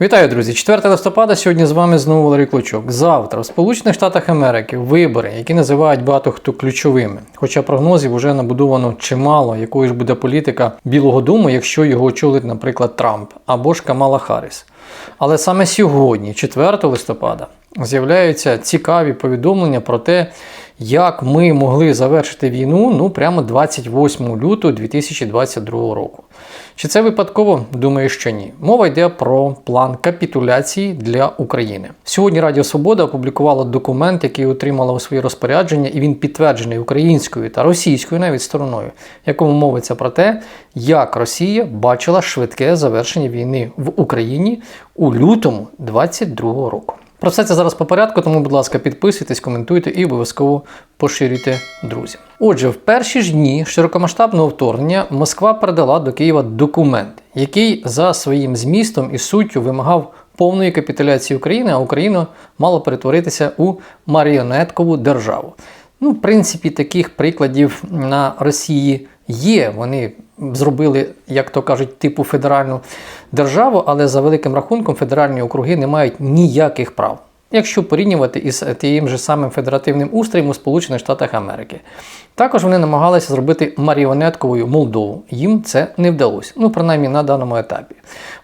Вітаю, друзі! 4 листопада. Сьогодні з вами знову Валерій Клочок. Завтра в Сполучених Штатах Америки вибори, які називають багато хто ключовими. Хоча прогнозів вже набудовано чимало, якою ж буде політика Білого Дому, якщо його очолить, наприклад, Трамп або ж Камала Харріс. Але саме сьогодні, 4 листопада, з'являються цікаві повідомлення про те, як ми могли завершити війну ну прямо 28 лютого 2022 року. Чи це випадково? Думаю, що ні. Мова йде про план капітуляції для України. Сьогодні Радіо Свобода опублікувала документ, який отримала у своє розпорядження, і він підтверджений українською та російською навіть стороною, якому мовиться про те, як Росія бачила швидке завершення війни в Україні у лютому 2022 року. Про все це зараз по порядку, тому, будь ласка, підписуйтесь, коментуйте і обов'язково поширюйте друзям. Отже, в перші ж дні широкомасштабного вторгнення Москва передала до Києва документ, який за своїм змістом і суттю вимагав повної капітуляції України, а Україна мала перетворитися у маріонеткову державу. Ну, в принципі, таких прикладів на Росії є. Вони зробили, як то кажуть, типу федеральну державу, але за великим рахунком федеральні округи не мають ніяких прав. Якщо порівнювати із тим же самим федеративним устроєм у Сполучених Штатах Америки. Також вони намагалися зробити маріонетковою Молдову. Їм це не вдалося, ну принаймні на даному етапі.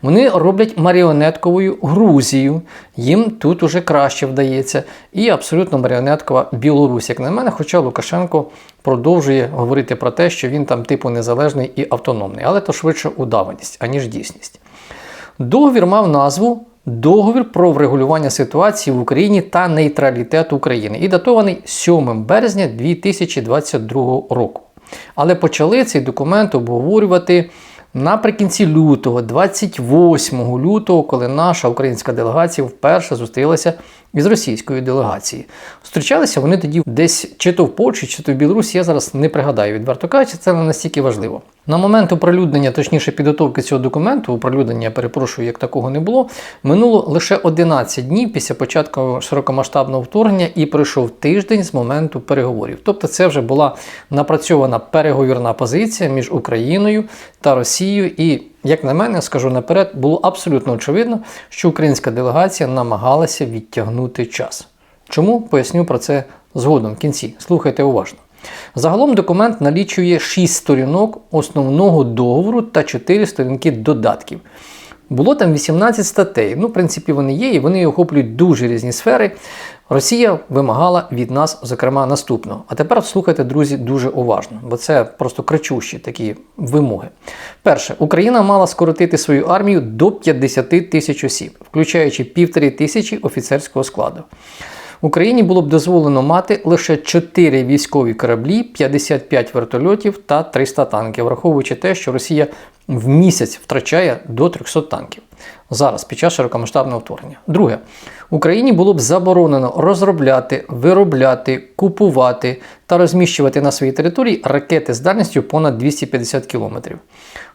Вони роблять маріонетковою Грузію, їм тут уже краще вдається. І абсолютно маріонеткова Білорусь, як на мене, хоча Лукашенко продовжує говорити про те, що він там типу незалежний і автономний, але то швидше удаваність, аніж дійсність. Договір мав назву Договір про врегулювання ситуації в Україні та нейтралітет України і датований 7 березня 2022 року. Але почали цей документ обговорювати наприкінці лютого, 28 лютого, коли наша українська делегація вперше зустрілася із російською делегацією. Зустрічалися вони тоді десь чи то в Польщі, чи то в Білорусі, я зараз не пригадаю, відверто кажучи, це не настільки важливо. На момент оприлюднення, точніше підготовки цього документу, оприлюднення, перепрошую, як такого не було, минуло лише 11 днів після початку широкомасштабного вторгнення і пройшов тиждень з моменту переговорів. Тобто це вже була напрацьована переговірна позиція між Україною та Росією. І, як на мене, скажу наперед, було абсолютно очевидно, що українська делегація намагалася відтягнути час. Чому поясню про це згодом в кінці. Слухайте уважно. Загалом документ налічує 6 сторінок основного договору та 4 сторінки додатків. Було там 18 статей. Ну, в принципі, вони є, і вони охоплюють дуже різні сфери. Росія вимагала від нас, зокрема, наступного. А тепер слухайте, друзі, дуже уважно, бо це просто кричущі такі вимоги. Перше, Україна мала скоротити свою армію до 50 тисяч осіб, включаючи півтори тисячі офіцерського складу. Україні було б дозволено мати лише 4 військові кораблі, 55 вертольотів та 300 танків, враховуючи те, що Росія в місяць втрачає до 300 танків зараз під час широкомасштабного вторгнення. Друге, Україні було б заборонено розробляти, виробляти, купувати та розміщувати на своїй території ракети з дальністю понад 250 кілометрів.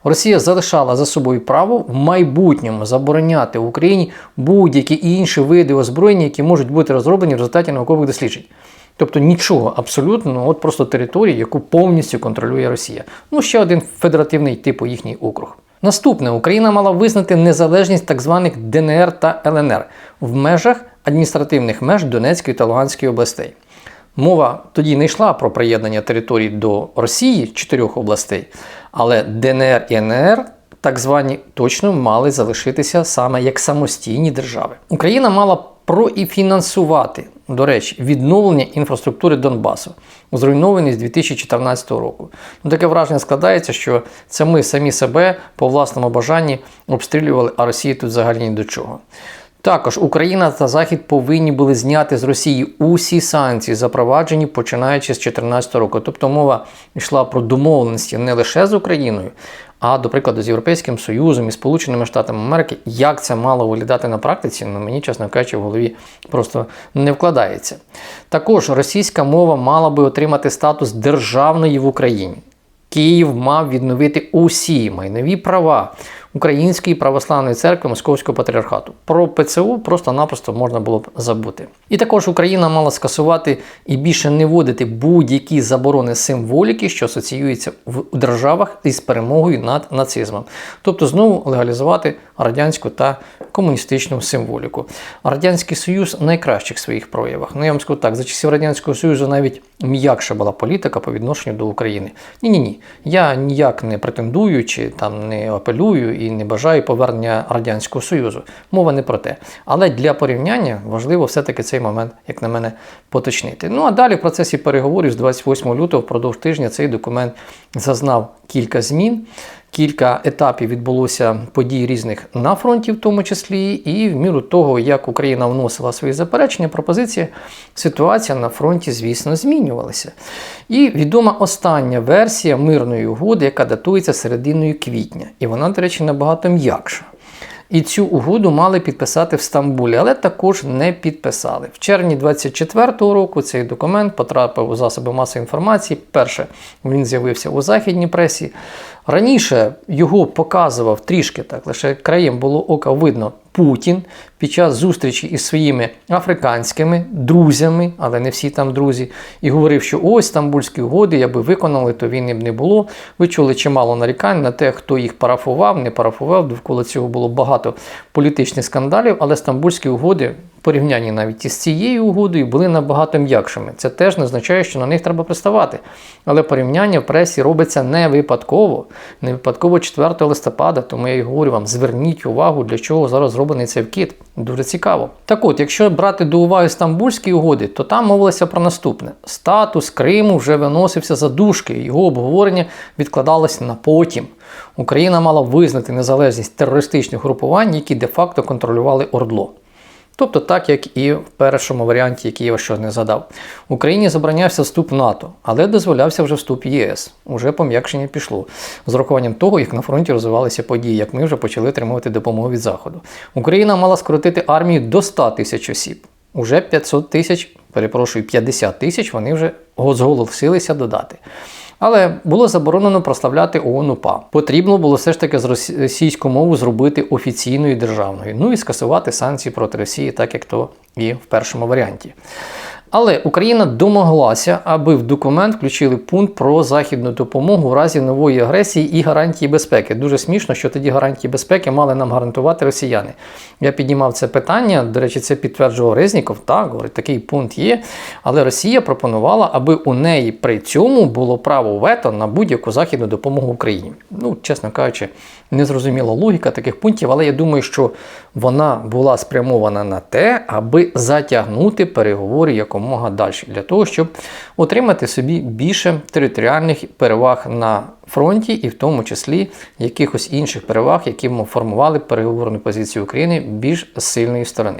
Росія залишала за собою право в майбутньому забороняти Україні будь-які інші види озброєння, які можуть бути розроблені в результаті наукових досліджень. Тобто нічого абсолютно, ну, от просто території, яку повністю контролює Росія. Ну, ще один федеративний типу їхній округ. Наступне Україна мала визнати незалежність так званих ДНР та ЛНР в межах адміністративних меж Донецької та Луганської областей. Мова тоді не йшла про приєднання територій до Росії чотирьох областей, але ДНР і НР так звані точно мали залишитися саме як самостійні держави. Україна мала проіфінансувати, до речі, відновлення інфраструктури Донбасу, зруйнований з 2014 року. Ну, Таке враження складається, що це ми самі себе по власному бажанні обстрілювали, а Росія тут взагалі ні до чого. Також Україна та Захід повинні були зняти з Росії усі санкції, запроваджені починаючи з 2014 року. Тобто мова йшла про домовленості не лише з Україною, а, до прикладу, з Європейським Союзом і Сполученими Штатами Америки. Як це мало виглядати на практиці, ну мені, чесно кажучи, в голові просто не вкладається. Також російська мова мала би отримати статус державної в Україні. Київ мав відновити усі майнові права, Української православної церкви Московського патріархату. Про ПЦУ просто-напросто можна було б забути. І також Україна мала скасувати і більше не вводити будь-які заборони символіки, що асоціюються в державах із перемогою над нацизмом. Тобто знову легалізувати радянську та комуністичну символіку. Радянський Союз в найкращих своїх проявах. Ну я вам скажу так, за часів Радянського Союзу навіть м'якша була політика по відношенню до України. Ні, ні, ні. Я ніяк не претендую чи там не апелюю і не бажаю повернення Радянського Союзу. Мова не про те. Але для порівняння важливо все-таки цей момент, як на мене, поточнити. Ну а далі в процесі переговорів з 28 лютого впродовж тижня цей документ зазнав кілька змін. Кілька етапів відбулося подій різних на фронті, в тому числі, і в міру того, як Україна вносила свої заперечення, пропозиції, ситуація на фронті, звісно, змінювалася. І відома остання версія мирної угоди, яка датується серединою квітня. І вона, до речі, набагато м'якша. І цю угоду мали підписати в Стамбулі, але також не підписали. В червні 24-го року цей документ потрапив у засоби масової інформації. Перше він з'явився у західній пресі. Раніше його показував трішки так, лише краєм було ока видно Путін під час зустрічі із своїми африканськими друзями, але не всі там друзі, і говорив, що ось стамбульські угоди, якби виконали, то війни б не було. Ви чули чимало нарікань на те, хто їх парафував, не парафував. Довкола цього було багато політичних скандалів, але стамбульські угоди. Порівнянні навіть із цією угодою були набагато м'якшими. Це теж не означає, що на них треба приставати. Але порівняння в пресі робиться не випадково, не випадково 4 листопада, тому я і говорю вам: зверніть увагу, для чого зараз зроблений цей вкид. Дуже цікаво. Так от, якщо брати до уваги стамбульські угоди, то там мовилося про наступне: статус Криму вже виносився за дужки, його обговорення відкладалось на потім. Україна мала визнати незалежність терористичних групувань, які де-факто контролювали Ордло. Тобто так, як і в першому варіанті, який я ще не згадав. Україні заборонявся вступ в НАТО, але дозволявся вже вступ в ЄС. Уже пом'якшення пішло. З урахуванням того, як на фронті розвивалися події, як ми вже почали отримувати допомогу від Заходу. Україна мала скоротити армію до 100 тисяч осіб. Уже 500 тисяч, перепрошую, 50 тисяч вони вже зголосилися додати. Але було заборонено прославляти ООН УПА. Потрібно було все ж таки з російську мову зробити офіційною державною, ну і скасувати санкції проти Росії, так як то і в першому варіанті. Але Україна домоглася, аби в документ включили пункт про західну допомогу в разі нової агресії і гарантії безпеки. Дуже смішно, що тоді гарантії безпеки мали нам гарантувати росіяни. Я піднімав це питання. До речі, це підтверджував Резніков. Так, говорить, такий пункт є. Але Росія пропонувала, аби у неї при цьому було право вето на будь-яку західну допомогу Україні. Ну, чесно кажучи, незрозуміла логіка таких пунктів, але я думаю, що вона була спрямована на те, аби затягнути переговори якомога далі, для того, щоб отримати собі більше територіальних переваг на фронті, і в тому числі якихось інших переваг, які формували переговорну позицію України більш сильної сторони.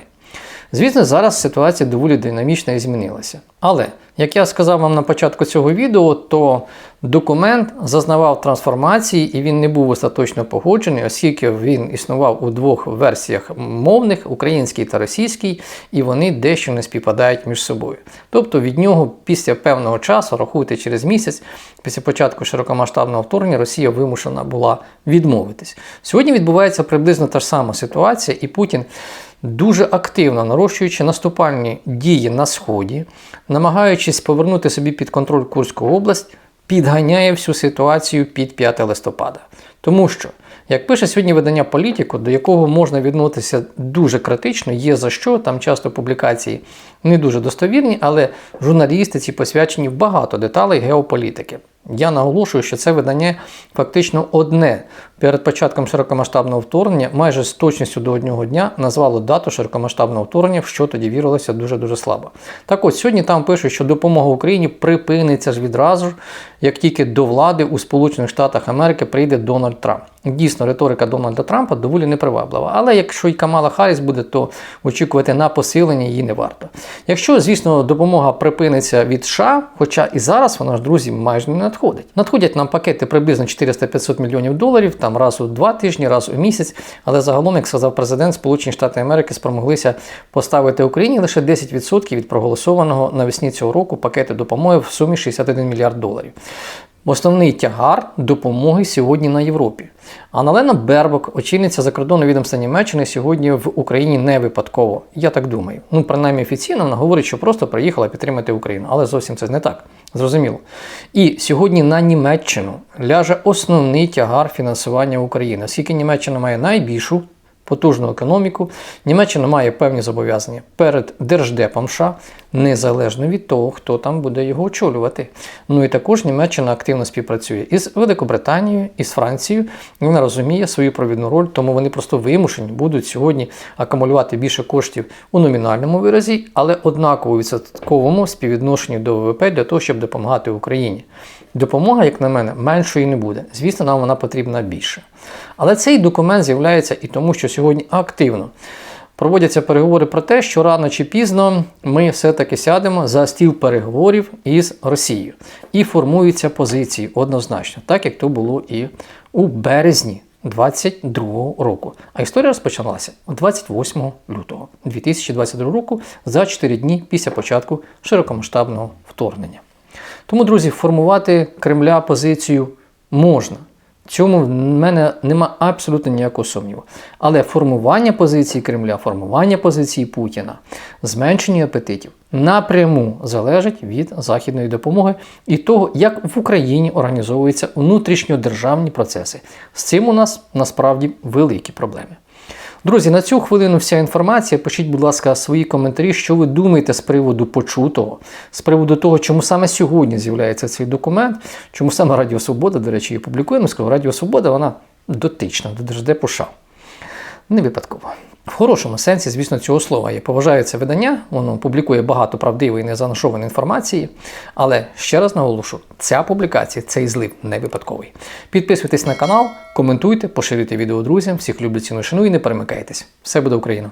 Звісно, зараз ситуація доволі динамічна і змінилася. Але, як я сказав вам на початку цього відео, то документ зазнавав трансформації і він не був остаточно погоджений, оскільки він існував у двох версіях мовних українській та російській, і вони дещо не співпадають між собою. Тобто від нього після певного часу, рахуйте через місяць, після початку широкомасштабного вторгнення, Росія вимушена була відмовитись. Сьогодні відбувається приблизно та ж сама ситуація, і Путін дуже активно нарощуючи наступальні дії на Сході, намагаючись повернути собі під контроль Курську область, підганяє всю ситуацію під 5 листопада. Тому що, як пише сьогодні видання політику, до якого можна відноситися дуже критично, є за що, там часто публікації не дуже достовірні, але журналісти ці посвячені багато деталей геополітики. Я наголошую, що це видання фактично одне перед початком широкомасштабного вторгнення, майже з точністю до одного дня назвало дату широкомасштабного вторгнення, в що тоді вірилося дуже-дуже слабо. Так от сьогодні там пишуть, що допомога Україні припиниться ж відразу, як тільки до влади у Сполучених Штатах Америки прийде Дональд Трамп. Дійсно, риторика Дональда Трампа доволі неприваблива. Але якщо й Камала Харріс буде, то очікувати на посилення її не варто. Якщо, звісно, допомога припиниться від США, хоча і зараз вона ж, друзі, майже не надходить. Надходять нам пакети приблизно 400-500 мільйонів доларів, там раз у два тижні, раз у місяць. Але загалом, як сказав президент, Сполучені Штати Америки спромоглися поставити Україні лише 10% від проголосованого навесні цього року пакету допомоги в сумі 61 мільярд доларів. Основний тягар допомоги сьогодні на Європі. Аналена Бербок, очільниця закордонного відомства Німеччини, сьогодні в Україні не випадково. Я так думаю. Ну, принаймні офіційно вона говорить, що просто приїхала підтримати Україну, але зовсім це не так. Зрозуміло. І сьогодні на Німеччину ляже основний тягар фінансування України, оскільки Німеччина має найбільшу потужну економіку. Німеччина має певні зобов'язання перед Держдепом США, незалежно від того, хто там буде його очолювати. Ну і також Німеччина активно співпрацює із Великобританією, із Францією. Вона розуміє свою провідну роль, тому вони просто вимушені будуть сьогодні акумулювати більше коштів у номінальному виразі, але однаково відсотковому співвідношенні до ВВП для того, щоб допомагати Україні. Допомога, як на мене, меншої не буде. Звісно, нам вона потрібна більше. Але цей документ з'являється і тому, що сьогодні активно проводяться переговори про те, що рано чи пізно ми все-таки сядемо за стіл переговорів із Росією. І формуються позиції однозначно, так як то було і у березні 2022 року. А історія розпочалася 28 лютого 2022 року за 4 дні після початку широкомасштабного вторгнення. Тому, друзі, формувати Кремля позицію можна. Цьому в мене нема абсолютно ніякого сумніву. Але формування позиції Кремля, формування позиції Путіна, зменшення апетитів напряму залежить від західної допомоги і того, як в Україні організовуються внутрішньодержавні процеси. З цим у нас насправді великі проблеми. Друзі, на цю хвилину вся інформація. Пишіть, будь ласка, свої коментарі, що ви думаєте з приводу почутого, з приводу того, чому саме сьогодні з'являється цей документ, чому саме Радіо Свобода, до речі, її публікує. Ну, скажу, Радіо Свобода вона дотична до Держдепуша. Не випадково. В хорошому сенсі, звісно, цього слова. Я поважаю це видання, воно публікує багато правдивої незаношованої інформації. Але ще раз наголошу, ця публікація, цей злив не випадковий. Підписуйтесь на канал, коментуйте, поширюйте відео друзям, всіх люблю ціну шану і не перемикайтесь. Все буде Україна!